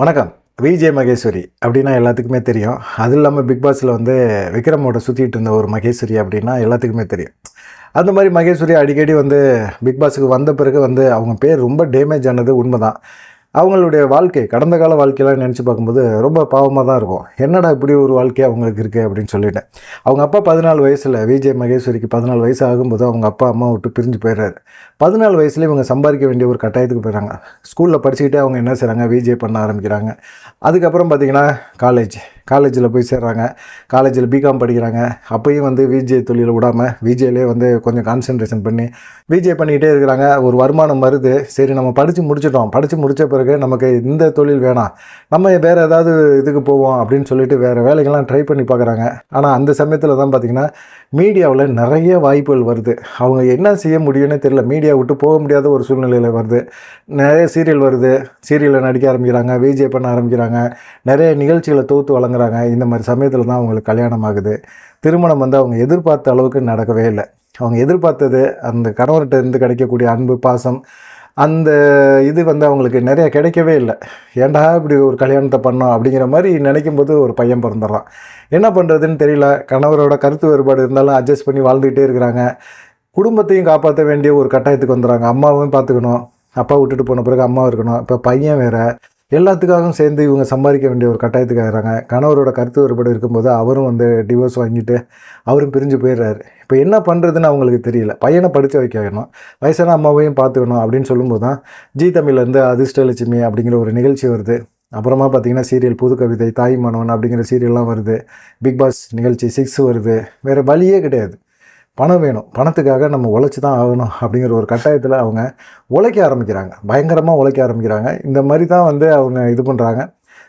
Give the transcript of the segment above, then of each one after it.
வணக்கம். விஜய் மகேஸ்வரி அப்படின்னா எல்லாத்துக்குமே தெரியும். அது இல்லாமல் பிக் பாஸில் வந்து விக்ரமோட சுற்றிட்டு இருந்த ஒரு மகேஸ்வரி அப்படின்னா எல்லாத்துக்குமே தெரியும். அந்த மாதிரி மகேஸ்வரி அடிக்கடி வந்து பிக் பாஸுக்கு வந்த பிறகு வந்து அவங்க பேர் ரொம்ப டேமேஜ் ஆனது உண்மைதான். அவங்களுடைய வாழ்க்கை கடந்த கால வாழ்க்கையெல்லாம் நினச்சி பார்க்கும்போது ரொம்ப பாவமாக தான் இருக்கும். என்னடா இப்படி ஒரு வாழ்க்கை அவங்களுக்கு இருக்குது அப்படின்னு சொல்லிட்டேன் அவங்க அப்பா பதினாலு வயசில் விஜய் மகேஸ்வரிக்கு பதினாலு வயசு ஆகும்போது அவங்க அப்பா அம்மா விட்டு பிரிஞ்சு போயிடுறாரு. பதினாலு வயசுல இவங்க சம்பாதிக்க வேண்டிய ஒரு கட்டாயத்துக்கு போயிடுறாங்க. ஸ்கூலில் படிச்சுக்கிட்டே அவங்க என்ன செய்கிறாங்க விஜய் பண்ண ஆரம்பிக்கிறாங்க. அதுக்கப்புறம் பார்த்திங்கன்னா காலேஜ் காலேஜில் போய் சேர்றாங்க. காலேஜில் பிகாம் படிக்கிறாங்க. அப்போயும் வந்து விஜே தொழிலை விடாமல் விஜேலே வந்து கொஞ்சம் கான்சென்ட்ரேஷன் பண்ணி விஜே பண்ணிக்கிட்டே இருக்கிறாங்க. ஒரு வருமானம் வருது. சரி நம்ம படித்து முடிச்சிட்டோம். படித்து முடித்த பிறகு நமக்கு இந்த தொழில் வேணாம். நம்ம வேறு ஏதாவது இதுக்கு போவோம் அப்படின்னு சொல்லிட்டு வேறு வேலைகள்லாம் ட்ரை பண்ணி பார்க்குறாங்க. ஆனால் அந்த சமயத்தில் தான் பார்த்திங்கன்னா மீடியாவில் நிறைய வாய்ப்புகள் வருது. அவங்க என்ன செய்ய முடியும்னே தெரியல. மீடியா விட்டு போக முடியாத ஒரு சூழ்நிலையில் வருது. நிறைய சீரியல் வருது. சீரியலில் நடிக்க ஆரம்பிக்கிறாங்க. விஜே பண்ண ஆரம்பிக்கிறாங்க. நிறைய நிகழ்ச்சிகளை தொகுத்து வழங்குறாங்க. இந்த மாதிரி சமயத்தில் தான் அவங்களுக்கு கல்யாணம் ஆகுது. திருமணம் வந்து அவங்க எதிர்பார்த்த அளவுக்கு நடக்கவே இல்லை. அவங்க எதிர்பார்த்தது அந்த கணவர்கிட்ட இருந்து கிடைக்கக்கூடிய அன்பு பாசம் அந்த இது வந்து அவங்களுக்கு நிறையா கிடைக்கவே இல்லை. ஏன்டா இப்படி ஒரு கல்யாணத்தை பண்ணோம் அப்படிங்கிற மாதிரி நினைக்கும் போது ஒரு பையன் பிறந்துடுறான். என்ன பண்ணுறதுன்னு தெரியல. கணவரோட கருத்து வேறுபாடு இருந்தாலும் அட்ஜஸ்ட் பண்ணி வாழ்ந்துக்கிட்டே இருக்கிறாங்க. குடும்பத்தையும் காப்பாற்ற வேண்டிய ஒரு கட்டாயத்துக்கு வந்துடுறாங்க. அம்மாவும் பார்த்துக்கணும். அப்பா விட்டுட்டு போன பிறகு அம்மா இருக்கணும். இப்போ பையன் வேறு. எல்லாத்துக்காகவும் சேர்ந்து இவங்க சம்பாதிக்க வேண்டிய ஒரு கட்டாயத்துக்கு ஆகிறாங்க கணவரோட கருத்து வேறுபாடு இருக்கும்போது அவரும் வந்து டிவோர்ஸ் வாங்கிட்டு அவரும் பிரிஞ்சு போயிடுறாரு. இப்போ என்ன பண்ணுறதுன்னு அவங்களுக்கு தெரியல. பையனை படித்து வைக்கணும். வயசான அம்மாவையும் பார்த்துக்கணும் அப்படின்னு சொல்லும்போது தான் ஜி தமிழ்லேருந்து அதிர்ஷ்டலட்சுமி அப்படிங்கிற ஒரு நிகழ்ச்சி வருது. அப்புறமா பார்த்தீங்கன்னா சீரியல் புது கவிதை தாய் மனவன் அப்படிங்கிற சீரியல்லாம் வருது. பிக் பாஸ் நிகழ்ச்சி சிக்ஸ் வருது. வேறு வழியே கிடையாது. பணம் வேணும். பணத்துக்காக நம்ம உழைச்சி தான் ஆகணும் அப்படிங்கிற ஒரு கட்டாயத்தில் அவங்க உழைக்க ஆரம்பிக்கிறாங்க. பயங்கரமாக உழைக்க ஆரம்பிக்கிறாங்க. இந்த மாதிரி தான் வந்து அவங்க இது பண்ணுறாங்க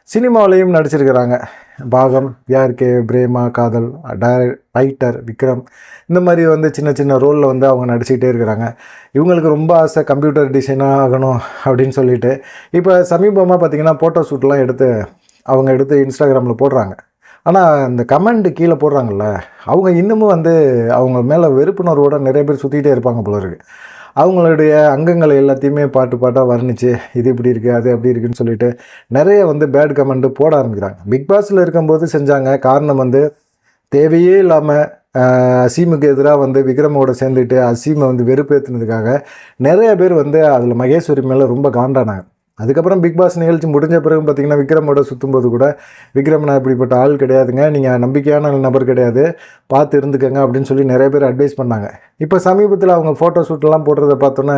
சினிமாவிலையும் நடிச்சிருக்கிறாங்க. பாகம் யார்கே பிரேமா காதல் டைர ரைட்டர் விக்ரம். இந்த மாதிரி வந்து சின்ன சின்ன ரோலில் வந்து அவங்க நடிச்சுக்கிட்டே இருக்கிறாங்க. இவங்களுக்கு ரொம்ப ஆசை கம்ப்யூட்டர் டிசைனாக ஆகணும் அப்படின்னு சொல்லிட்டு. இப்போ சமீபமாக பார்த்திங்கன்னா ஃபோட்டோ ஷூட்லாம் எடுத்து அவங்க எடுத்து இன்ஸ்டாகிராமில் போடுறாங்க. ஆனால் இந்த கமெண்ட் கீழே போடுறாங்கல்ல அவங்க இன்னமும் வந்து அவங்க மேலே வெறுப்புணர்வோட நிறைய பேர் சுற்றிக்கிட்டே இருப்பாங்க போல இருக்கு. அவங்களுடைய அங்கங்களை எல்லாத்தையுமே பாட்டு பாட்டாக வர்ணிச்சு இது இப்படி இருக்குது அது அப்படி இருக்குன்னு சொல்லிட்டு நிறைய வந்து பேட் கமெண்ட்டு போட ஆரம்பிக்கிறாங்க. பிக் பாஸில் இருக்கும்போது செஞ்சாங்க காரணம் வந்து தேவையே இல்லாமல் அசீமுக்கு எதிராக வந்து விக்ரமோட சேர்ந்துட்டு அசீமை வந்து வெறுப்பேற்றுனதுக்காக நிறைய பேர் வந்து அதில் மகேஸ்வரி மேலே ரொம்ப காண்டானாங்க. அதுக்கப்புறம் பிக் பாஸ் நிகழ்ச்சி முடிஞ்ச பிறகு பார்த்தீங்கன்னா விக்ரமோட சுற்றும்போது கூட விக்ரம் நான் இப்படிப்பட்ட ஆள் கிடையாதுங்க. நீங்கள் நம்பிக்கையான நபர் கிடையாது. பார்த்து இருந்துக்கங்க அப்படின்னு சொல்லி நிறைய பேர் அட்வைஸ் பண்ணாங்க. இப்போ சமீபத்தில் அவங்க ஃபோட்டோ ஷூட்லாம் போடுறத பார்த்தோன்னே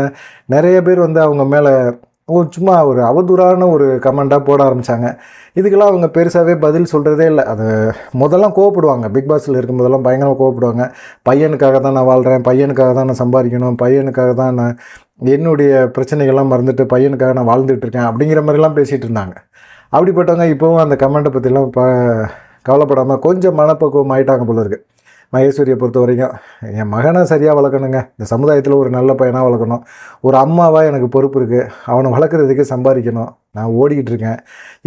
நிறைய பேர் வந்து அவங்க மேலே ஒரு சும்மா ஒரு அவதூறான ஒரு கமெண்ட்டாக போட ஆரம்பித்தாங்க இதுக்கெல்லாம் அவங்க பெருசாகவே பதில் சொல்கிறதே இல்லை. அது முதல்லாம் கோவப்படுவாங்க. பிக் பாஸில் இருக்கும்போதெல்லாம் பயங்கரமாக கோவப்படுவாங்க. பையனுக்காக தான் நான் வாழ்கிறேன் பையனுக்காக தான் நான் சம்பாதிக்கணும். பையனுக்காக தான் நான் என்னுடைய பிரச்சனைகள்லாம் மறந்துட்டு பையனுக்காக நான் வாழ்ந்துட்டு இருக்கேன் அப்படிங்கிற மாதிரிலாம் பேசிகிட்டு இருந்தாங்க. அப்படிப்பட்டவங்க இப்போவும் அந்த கமெண்ட்டை பற்றிலாம் ப கவலைப்படாமல் கொஞ்சம் மனப்பக்குவம் ஆகிட்டாங்க போல இருக்குது மகேஸ்வரியை பொறுத்த வரைக்கும் என் மகனை சரியாக வளர்க்கணுங்க. இந்த சமுதாயத்தில் ஒரு நல்ல பையனாக வளர்க்கணும். ஒரு அம்மாவாக எனக்கு பொறுப்பு இருக்குது அவனை வளர்க்குறதுக்கு சம்பாதிக்கணும். நான் ஓடிக்கிட்டு இருக்கேன்.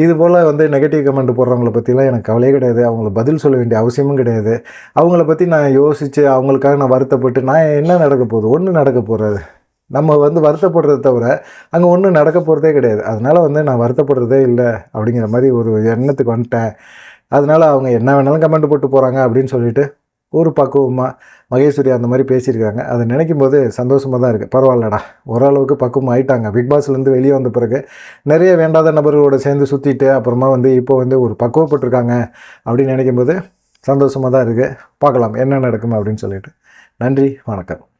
இது போல் வந்து நெகட்டிவ் கமெண்ட் போடுறவங்கள பற்றிலாம் எனக்கு கவலையே கிடையாது. அவங்கள பதில் சொல்ல வேண்டிய அவசியமும் கிடையாது. அவங்கள பற்றி நான் யோசித்து அவங்களுக்காக நான் வருத்தப்பட்டு நான் என்ன நடக்க போகுது? ஒன்று நடக்க போகிறது நம்ம வந்து வருத்தப்படுறத தவிர அங்கே ஒன்றும் நடக்க போகிறதே கிடையாது. அதனால் வந்து நான் வருத்தப்படுறதே இல்லை அப்படிங்கிற மாதிரி ஒரு எண்ணத்துக்கு வந்துட்டேன். அதனால் அவங்க என்ன வேணாலும் கமெண்ட் போட்டு போகிறாங்க அப்படின்னு சொல்லிட்டு ஒரு பக்குவமாக மகேஸ்வரி அந்த மாதிரி பேசியிருக்காங்க. அதை நினைக்கும் போது சந்தோஷமாக தான் இருக்குது பரவாயில்லடா. ஓரளவுக்கு பக்குவம் ஆயிட்டாங்க. பிக் பாஸ்லேருந்து வெளியே வந்த பிறகு நிறைய வேண்டாத நபர்களோட சேர்ந்து சுற்றிட்டு அப்புறமா வந்து இப்போ வந்து ஒரு பக்குவப்பட்டிருக்காங்க அப்படின்னு நினைக்கும் போது சந்தோஷமாக தான் இருக்குது பார்க்கலாம் என்ன நடக்கும் அப்படின்னு சொல்லிட்டு. நன்றி. வணக்கம்.